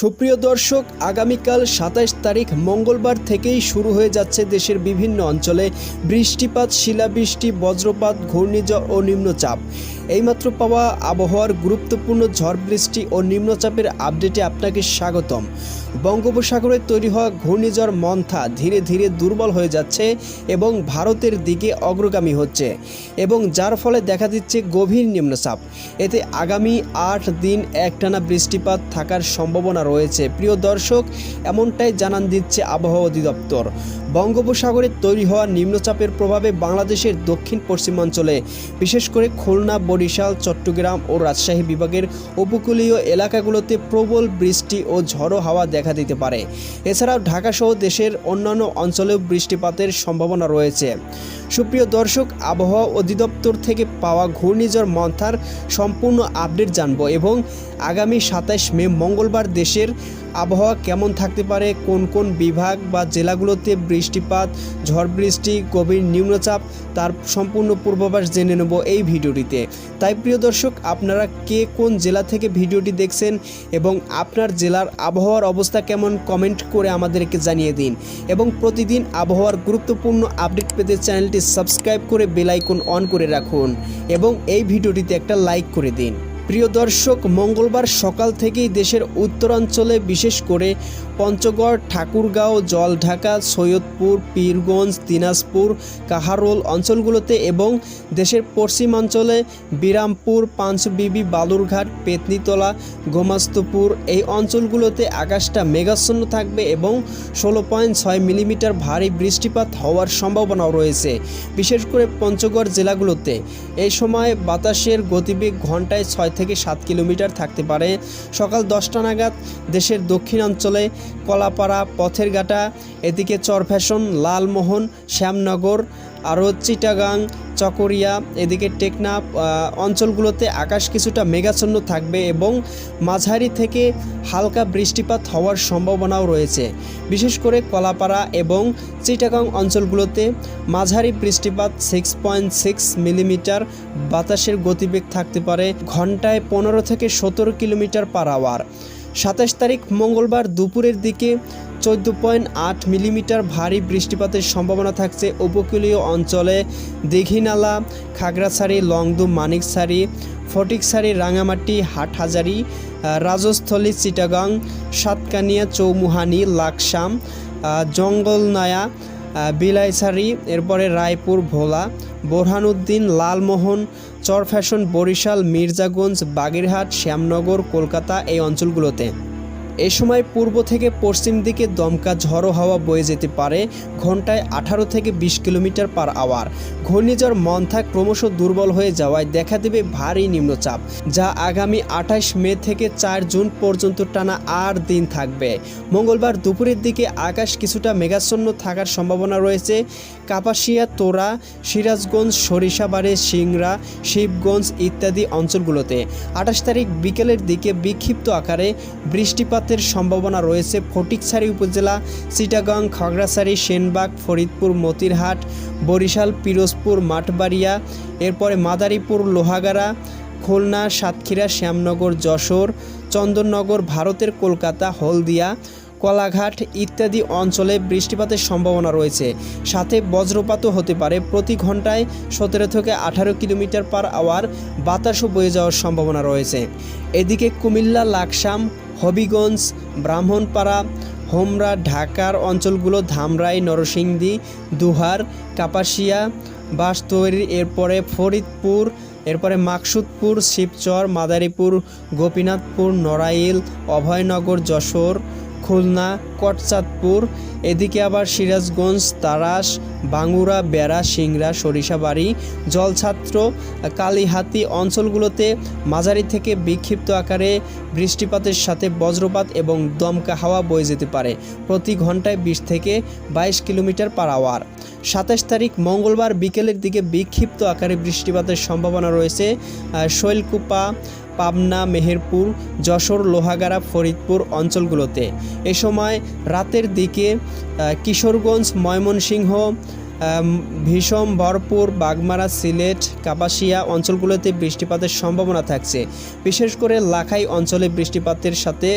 সুপ্রিয় দর্শক, আগামীকাল সাতাশ তারিখ মঙ্গলবার থেকেই শুরু হয়ে যাচ্ছে দেশের বিভিন্ন অঞ্চলে বৃষ্টিপাত, শিলাবৃষ্টি, বজ্রপাত, ঘূর্ণিঝড় ও নিম্নচাপ। এইমাত্র পাওয়া আবহাওয়ার গুরুত্বপূর্ণ ঝড় বৃষ্টি ও নিম্নচাপের আপডেটে আপনাকে স্বাগতম। বঙ্গোপসাগরে তৈরি হওয়া ঘূর্ণিঝড় মন্থা ধীরে ধীরে দুর্বল হয়ে যাচ্ছে এবং ভারতের দিকে অগ্রগামী হচ্ছে এবং যার ফলে দেখা দিচ্ছে গভীর নিম্নচাপ। এতে আগামী আট দিন একটানা বৃষ্টিপাত থাকার সম্ভাবনা রয়েছে। প্রিয় দর্শক, এমনটাই জানান দিচ্ছে আবহাওয়া অধিদপ্তর। বঙ্গোপসাগরে তৈরি হওয়া নিম্নচাপের প্রভাবে বাংলাদেশের দক্ষিণ পশ্চিমাঞ্চলে বিশেষ করে খুলনা বরিশাল, চট্টগ্রাম ও রাজশাহী বিভাগের উপকূলীয় এলাকাগুলোতে প্রবল বৃষ্টি ও ঝড়ো হাওয়া দেখা দিতে পারে। এছাড়াও ঢাকাসহ দেশের অন্যান্য অঞ্চলেও বৃষ্টিপাতের সম্ভাবনা রয়েছে। সুপ্রিয় দর্শক, আবহাওয়া অধিদপ্তর থেকে পাওয়া ঘূর্ণিঝড় মন্থার সম্পূর্ণ আপডেট জানব এবং আগামী সাতাশ মে মঙ্গলবার দেশের আবহাওয়া কেমন থাকতে পারে? কোন কোন বিভাগ বা জেলাগুলোতে বৃষ্টিপাত, ঝড় বৃষ্টি, গভীর নিম্নচাপ, তার সম্পূর্ণ পূর্বাভাস জেনে নেব এই ভিডিওটিতে। তাই প্রিয় দর্শক, আপনারা কে কোন জেলা থেকে ভিডিওটি দেখছেন এবং আপনার জেলার আবহাওয়ার অবস্থা কেমন কমেন্ট করে আমাদেরকে জানিয়ে দিন। এবং প্রতিদিন আবহাওয়ার গুরুত্বপূর্ণ আপডেট পেতে চ্যানেলটি সাবস্ক্রাইব করে বেল আইকন অন করে রাখুন এবং এই ভিডিওটিতে একটা লাইক করে দিন। প্রিয় দর্শক, মঙ্গলবার সকাল থেকেই দেশের উত্তরাঞ্চলে বিশেষ করে পঞ্চগড়, ঠাকুরগাঁও, জলঢাকা, সৈয়দপুর, পীরগঞ্জ, দিনাজপুর, কাহারোল অঞ্চলগুলোতে এবং দেশের পশ্চিমাঞ্চলে বিরামপুর পাঁচবিবি বালুরঘাট, পেতনিতলা, গোমাস্তপুর এই অঞ্চলগুলোতে আকাশটা মেঘাচ্ছন্ন থাকবে এবং ষোলো পয়েন্ট ছয় মিলিমিটার ভারী বৃষ্টিপাত হওয়ার সম্ভাবনাও রয়েছে। বিশেষ করে পঞ্চগড় জেলাগুলোতে এই সময় বাতাসের গতিবেগ ঘন্টায় ছয় থেকে সাত কিলোমিটার থাকতে পারে। সকাল দশটা নাগাদ দেশের দক্ষিণাঞ্চলে কলাপাড়া পথের ঘাটা এদিকে চরফ্যাশন লালমোহন, শ্যামনগর, আরও চিটাগাং চকরিয়া, এদিকে টেকনাফ অঞ্চলগুলোতে আকাশ কিছুটা মেঘাচ্ছন্ন থাকবে এবং মাঝারি থেকে হালকা বৃষ্টিপাত হওয়ার সম্ভাবনাও রয়েছে। বিশেষ করে কলাপাড়া এবং চিটাগাং অঞ্চলগুলোতে মাঝারি বৃষ্টিপাত সিক্স পয়েন্ট সিক্স মিলিমিটার বাতাসের গতিবেগ থাকতে পারে ঘন্টায় পনেরো থেকে সতেরো কিলোমিটার পার আওয়ার। সাতাশ তারিখ মঙ্গলবার দুপুরের দিকে চোদ্দ পয়েন্ট আট মিলিমিটার ভারী বৃষ্টিপাতের সম্ভাবনা থাকছে উপকূলীয় অঞ্চলে দীঘিনালা, খাগড়াছড়ি, লংদু, মানিকছড়ি, ফটিকছড়ি রাঙামাটি হাটহাজারি রাজস্থলী, চিটাগাং, সাতকানিয়া, চৌমুহানি, লাকসাম জঙ্গলনায়া বিলাইছড়ি, এরপরে রায়পুর, ভোলা, বোরহানুদ্দিন, লালমোহন, চরফ্যাশন, বরিশাল, মির্জাগঞ্জ, বাগেরহাট, শ্যামনগর, কলকাতা এই অঞ্চলগুলোতে। এ সময় পূর্ব থেকে পশ্চিম দিকে দমকা ঝড়ো হাওয়া বয়ে যেতে পারে, ঘন্টায় আঠারো থেকে বিশ কিলোমিটার পার আওয়ার। ঘূর্ণিঝড় মন্থা ক্রমশ দুর্বল হয়ে যাওয়ায় দেখা দেবে ভারী নিম্নচাপ, যা আগামী আঠাশ মে থেকে চার জুন পর্যন্ত টানা আট দিন থাকবে। মঙ্গলবার দুপুরের দিকে আকাশ কিছুটা মেঘাচ্ছন্ন থাকার সম্ভাবনা রয়েছে। কাপাসিয়া, তোরা, সিরাজগঞ্জ, সরিষাবাড়ি, সিংড়া, শিবগঞ্জ ইত্যাদি অঞ্চলগুলোতে আঠাশ তারিখ বিকেলের দিকে বিক্ষিপ্ত আকারে বৃষ্টিপাতের সম্ভাবনা রয়েছে ফটিকছড়ি উপজেলা, চিটাগাং, খাগড়াছড়ি, সেনবাগ, ফরিদপুর, মতিরহাট, বরিশাল, পিরোজপুর, মাঠবাড়িয়া, এরপরে মাদারীপুর, লোহাগাড়া, খুলনা, সাতক্ষীরা, শ্যামনগর, যশোর, চন্দননগর, ভারতের কলকাতা, হলদিয়া, কলাঘাট ইত্যাদি অঞ্চলে বৃষ্টিপাতের সম্ভাবনা রয়েছে। সাথে বজ্রপাতও হতে পারে। প্রতি ঘন্টায় সতেরো থেকে আঠারো কিলোমিটার পার আওয়ার বাতাসও বয়ে যাওয়ার সম্ভাবনা রয়েছে। এদিকে কুমিল্লা, লাকসাম হবিগঞ্জ, ব্রাহ্মণপাড়া, হোমরা, ঢাকার অঞ্চলগুলো ধামরাই, নরসিংদী, দুহার, কাপাসিয়া বাস তৈরি এরপরে ফরিদপুর, এরপরে মাকসুদপুর, শিবচর, মাদারীপুর, গোপীনাথপুর, নড়াইল, অভয়নগর, যশোর খুলনা, কটচাঁদপুর, এদিকে আবার সিরাজগঞ্জ, তারাস, বাঙ্গুরা, বেড়া, সিংড়া, সরিষাবাড়ি, জলছাত্র, কালীহাতি অঞ্চলগুলোতে মাঝারি থেকে বিক্ষিপ্ত আকারে বৃষ্টিপাতের সাথে বজ্রপাত এবং দমকা হাওয়া বয়ে যেতে পারে। প্রতি ঘন্টায় বিশ থেকে বাইশ কিলোমিটার পার আওয়ার। সাতাশ তারিখ মঙ্গলবার বিকেলের দিকে বিক্ষিপ্ত আকারে বৃষ্টিপাতের সম্ভাবনা রয়েছে শৈলকুপা পাবনা, মেহেরপুর, যশোর, লোহাগাড়া, ফরিদপুর অঞ্চলগুলোতে। এ সময় রাতের দিকে কিশোরগঞ্জ, ময়মনসিংহ ভীষণ ভরপুর বাগমারা, সিলেট, কাপাসিয়া অঞ্চলগুলোতে বৃষ্টিপাতের সম্ভাবনা থাকছে। বিশেষ করে লাখাই অঞ্চলে বৃষ্টিপাতের সাথে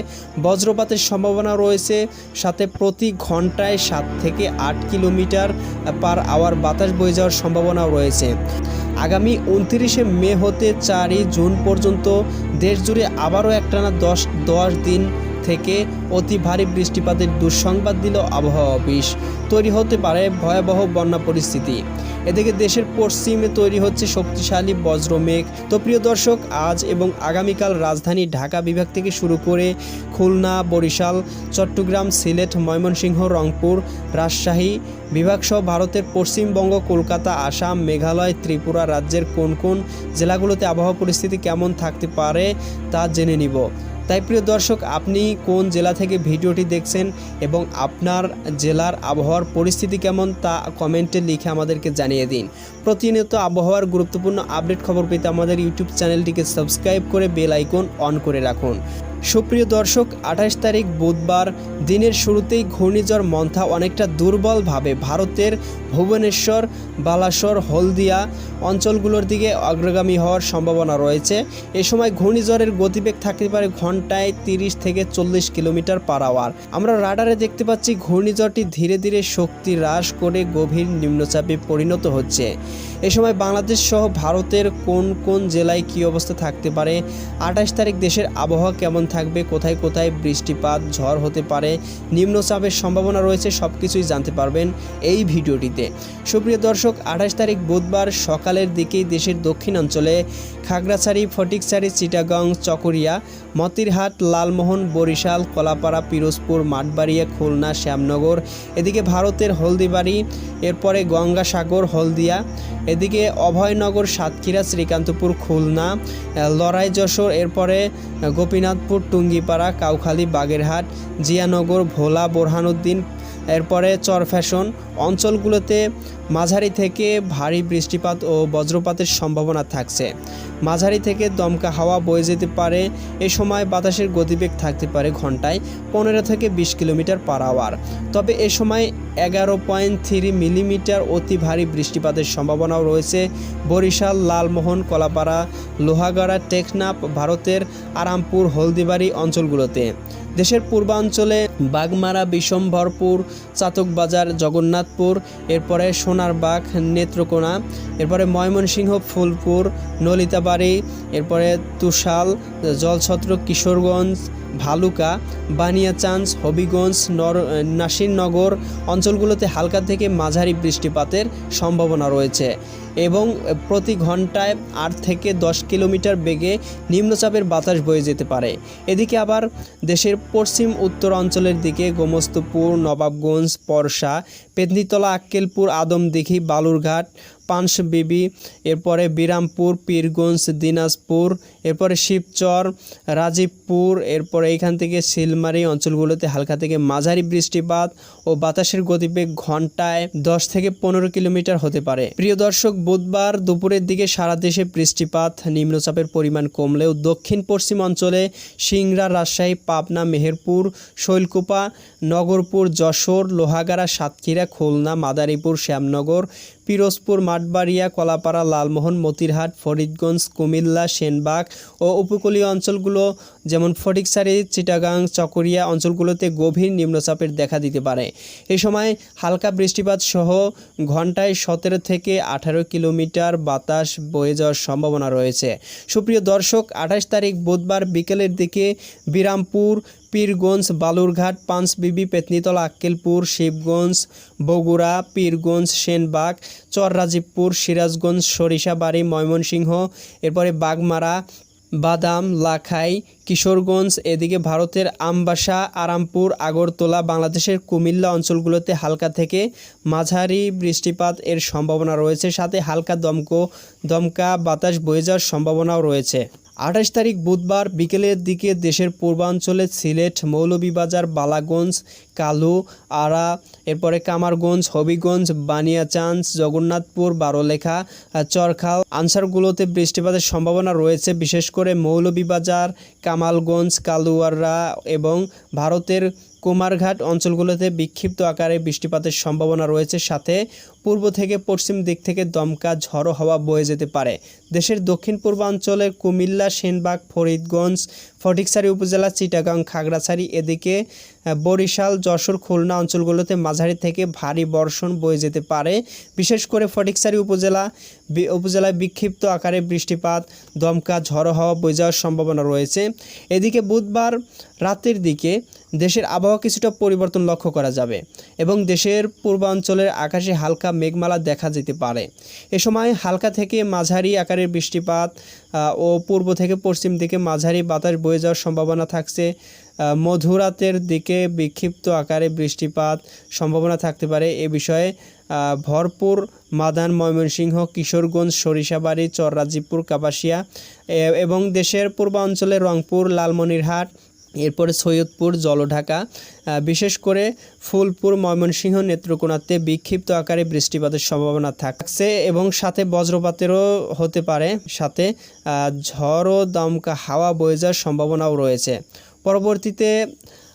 বজ্রপাতের সম্ভাবনা রয়েছে। সাথে প্রতি ঘন্টায় সাত থেকে আট কিলোমিটার পার আওয়ার বাতাস বয়ে যাওয়ার সম্ভাবনাও রয়েছে। আগামী উনত্রিশে মে হতে চারই জুন পর্যন্ত দেশজুড়ে আবারও একটানা দশ দশ দিন থেকে অতি ভারী বৃষ্টিপাতের দুঃসংবাদ দিল আবহাওয়া অফিস। তৈরি হতে পারে ভয়াবহ বন্যা পরিস্থিতি। এদিকে দেশের পশ্চিমে তৈরি হচ্ছে শক্তিশালী বজ্রমেঘ তো প্রিয় দর্শক, আজ এবং আগামীকাল রাজধানী ঢাকা বিভাগ থেকে শুরু করে খুলনা, বরিশাল, চট্টগ্রাম, সিলেট, ময়মনসিংহ, রংপুর, রাজশাহী বিভাগসহ ভারতের পশ্চিমবঙ্গ, কলকাতা, আসাম, মেঘালয়, ত্রিপুরা রাজ্যের কোন কোন জেলাগুলোতে আবহাওয়া পরিস্থিতি কেমন থাকতে পারে তা জেনে নিব। তাই প্রিয় দর্শক, আপনি কোন জেলা থেকে ভিডিওটি দেখছেন এবং আপনার জেলার আবহাওয়ার পরিস্থিতি কেমন তা কমেন্টে লিখে আমাদেরকে জানিয়ে দিন। প্রতিনিয়ত আবহাওয়ার গুরুত্বপূর্ণ আপডেট খবর পেতে আমাদের ইউটিউব চ্যানেলটিকে সাবস্ক্রাইব করে বেল আইকন অন করে রাখুন। সুপ্রিয় দর্শক, আঠাশ তারিখ বুধবার দিনের শুরুতেই ঘূর্ণিঝড় মন্থা অনেকটা দুর্বলভাবে ভারতের ভুবনেশ্বর, বালাসর, হলদিয়া অঞ্চলগুলোর দিকে অগ্রগামী হওয়ার সম্ভাবনা রয়েছে। এ সময় ঘূর্ণিঝড়ের গতিবেগ থাকতে পারে ঘন্টায় তিরিশ থেকে চল্লিশ কিলোমিটার পার আওয়ার। আমরা রাডারে দেখতে পাচ্ছি, ঘূর্ণিঝড়টি ধীরে ধীরে শক্তি হ্রাস করে গভীর নিম্নচাপে পরিণত হচ্ছে। এ সময় বাংলাদেশ সহ ভারতের কোন কোন জেলায় কী অবস্থা থাকতে পারে? আঠাশ তারিখ দেশের আবহাওয়া কেমন থাকবে? কোথায় কোথায় বৃষ্টিপাত, ঝড় হতে পারে? নিম্নচাপের সম্ভাবনা রয়েছে সব কিছুই জানতে পারবেন এই ভিডিওটিতে। সুপ্রিয় দর্শক, আঠাশ তারিখ বুধবার সকালের দিকেই দেশের দক্ষিণাঞ্চলে খাগড়াছড়ি, ফটিকছড়ি, চিটাগং, চকরিয়া, মতিরহাট, লালমোহন, বরিশাল, কলাপাড়া, পিরোজপুর, মাঠবাড়িয়া, খুলনা, শ্যামনগর, এদিকে ভারতের হলদিবাড়ি, এরপরে গঙ্গাসাগর, হলদিয়া এদিকে অভয়নগর, সাতক্ষীরা, শ্রীকান্তপুর, খুলনা, লড়াই যশোর, এরপরে গোপীনাথপুর, টুঙ্গিপাড়া, কাউখালী, বাগেরহাট, জিয়ানগর, ভোলা, বোরহানুদ্দিন, এরপরে চরফ্যাশন অঞ্চলগুলোতে মাঝারি থেকে ভারী বৃষ্টিপাত ও বজ্রপাতের সম্ভাবনা থাকছে। মাঝারি থেকে দমকা হাওয়া বয়ে যেতে পারে। এ সময় বাতাসের গতিবেগ থাকতে পারে ঘন্টায় পনেরো থেকে বিশ কিলোমিটার পার আওয়ার। তবে এ সময় এগারো পয়েন্ট থ্রি মিলিমিটার অতি ভারী বৃষ্টিপাতের সম্ভাবনাও রয়েছে। বরিশাল, লালমোহন, কলাপাড়া, লোহাগাড়া, টেকনাফ, ভারতের আরামপুর, হলদিবাড়ি অঞ্চলগুলোতে। দেশের পূর্বাঞ্চলে বাগমারা বিষমভরপুর চাতকবাজার, জগন্নাথপুর, এরপরে সোনারবাগ, নেত্রকোনা, এরপরে ময়মনসিংহ, ফুলপুর, নলিতাবাড়ি, এরপরে তুষাল জলছত্র, কিশোরগঞ্জ, ভালুকা বানিয়াচাঞ্জ হবিগঞ্জ, নর, নাসিরনগর অঞ্চলগুলোতে হালকা থেকে মাঝারি বৃষ্টিপাতের সম্ভাবনা রয়েছে এবং প্রতি ঘন্টায় আট থেকে দশ কিলোমিটার বেগে নিম্নচাপের বাতাস বয়ে যেতে পারে। এদিকে আবার দেশের পশ্চিম উত্তর অঞ্চলের দিকে গোমস্তপুর, নবাবগঞ্জ, পরশা, পেতনিতলা, আক্কেলপুর, আদমদিঘি, বালুরঘাট পাঁশবিবি এরপরে বিরামপুর, পীরগঞ্জ, দিনাজপুর, এরপরে শিবচর, রাজীবপুর, এরপরে এইখান থেকে শিলমারি অঞ্চলগুলোতে হালকা থেকে মাঝারি বৃষ্টিপাত ও বাতাসের গতিবেগ ঘন্টায় দশ থেকে পনেরো কিলোমিটার হতে পারে। প্রিয় দর্শক, বুধবার দুপুরের দিকে সারা দেশে বৃষ্টিপাত, নিম্নচাপের পরিমাণ কমলেও দক্ষিণ পশ্চিম অঞ্চলে সিংড়া, রাজশাহী, পাবনা, মেহেরপুর, শৈলকুপা, নগরপুর, যশোর, লোহাগাড়া, সাতক্ষীরা, খুলনা, মাদারীপুর, শ্যামনগর পিরোজপুর মাঠবাড়িয়া কলাপাড়া লালমোহন মতিরহাট ফরিদগঞ্জ কুমিল্লা সেনবাগ ও উপকূলীয় অঞ্চলগুলো যেমন ফটিকসারি চিটাগাং, চকরিয়া অঞ্চলগুলোতে গভীর নিম্নচাপের দেখা দিতে পারে। এই সময় হালকা বৃষ্টিপাত সহ ঘন্টায় সতেরো থেকে আঠারো কিলোমিটার বাতাস বয়ে যাওয়ার সম্ভাবনা রয়েছে। সুপ্রিয় দর্শক, আঠাশ তারিখ বুধবার বিকেলের দিকে বিরামপুর, পীরগঞ্জ, বালুরঘাট পাঁচবিবি পেতনিতলা, আক্কেলপুর, শিবগঞ্জ, বগুড়া, পীরগঞ্জ, সেনবাগ, চররাজীবপুর, সিরাজগঞ্জ, সরিষাবাড়ি, ময়মনসিংহ, এরপরে বাগমারা বাদাম, লাখাই, কিশোরগঞ্জ, এদিকে ভারতের আমবাসা, আরামপুর, আগরতলা, বাংলাদেশের কুমিল্লা অঞ্চলগুলোতে হালকা থেকে মাঝারি বৃষ্টিপাত এর সম্ভাবনা রয়েছে। সাথে হালকা দমকো, দমকা বাতাস বয়ে যাওয়ার সম্ভাবনাও রয়েছে। আঠাশ তারিখ বুধবার বিকেলের দিকে দেশের পূর্বাঞ্চলে সিলেট, মৌলভীবাজার, বালাগঞ্জ, কালু আড়া এরপরে কামারগঞ্জ, হবিগঞ্জ বানিয়াচাঞ্জ জগন্নাথপুর, বারোলেখা, চরখাল, আনসারগুলোতে বৃষ্টিপাতের সম্ভাবনা রয়েছে। বিশেষ করে মৌলভীবাজার, কামালগঞ্জ কালুয়াররা এবং ভারতের কুমারঘাট অঞ্চলগুলোতে বিক্ষিপ্ত আকারে বৃষ্টিপাতের সম্ভাবনা রয়েছে। সাথে পূর্ব থেকে পশ্চিম দিক থেকে দমকা ঝড়ো হাওয়া বয়ে যেতে পারে। দেশের দক্ষিণ পূর্বাঞ্চলের কুমিল্লা, সেনবাগ, ফরিদগঞ্জ, ফটিকছড়ি উপজেলা, চিটাগাং, খাগড়াছড়ি এদিকে বরিশাল, যশোর, খুলনা অঞ্চলগুলোতে মাঝারি থেকে ভারী বর্ষণ বয়ে যেতে পারে। বিশেষ করে ফটিকছড়ি উপজেলা উপজেলায় বিক্ষিপ্ত আকারে বৃষ্টিপাত, দমকা ঝড়ো হাওয়া বয়ে যাওয়ার সম্ভাবনা রয়েছে। এদিকে বুধবার রাতের দিকে দেশের আবহাওয়া কিছুটা পরিবর্তন লক্ষ্য করা যাবে এবং দেশের পূর্বাঞ্চলের আকাশে হালকা মেঘমালা দেখা যেতে পারে। এ সময় হালকা থেকে মাঝারি আকারের বৃষ্টিপাত ও পূর্ব থেকে পশ্চিম দিকে মাঝারি বাতাস বয়ে যাওয়ার সম্ভাবনা থাকছে। মধুরাতের দিকে বিক্ষিপ্ত আকারে বৃষ্টিপাত সম্ভাবনা থাকতে পারে। এ বিষয়ে ভরপুর মাদান, ময়মনসিংহ, কিশোরগঞ্জ, সরিষাবাড়ি, চররাজীবপুর, কাপাসিয়া এবং দেশের পূর্বাঞ্চলে রংপুর, লালমনিরহাট এরপরে সৈয়দপুর, জলঢাকা বিশেষ করে ফুলপুর, ময়মনসিংহ নেত্রকোনাতে বিক্ষিপ্ত আকারে বৃষ্টিপাতের সম্ভাবনা থাকছে এবং সাথে বজ্রপাতেরও হতে পারে। সাথে ঝড় ও দমকা হাওয়া বয়ে যাওয়ার সম্ভাবনাও রয়েছে। পরবর্তীতে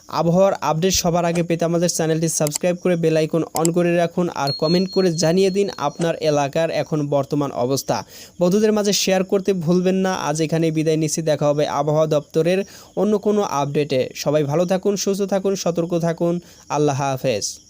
আবহাওয়ার আপডেট সবার আগে পেতে আমাদের চ্যানেলটি সাবস্ক্রাইব করে বেল আইকন অন করে রাখুন আর কমেন্ট করে জানিয়ে দিন আপনার এলাকার এখন বর্তমান অবস্থা। বন্ধুদের মাঝে শেয়ার করতে ভুলবেন না। আজ এখানে বিদায় নিচ্ছি। দেখা হবে আবহাওয়া দপ্তরের অন্য কোনো আপডেটে। সবাই ভালো থাকুন, সুস্থ থাকুন, সতর্ক থাকুন। আল্লাহ হাফেজ।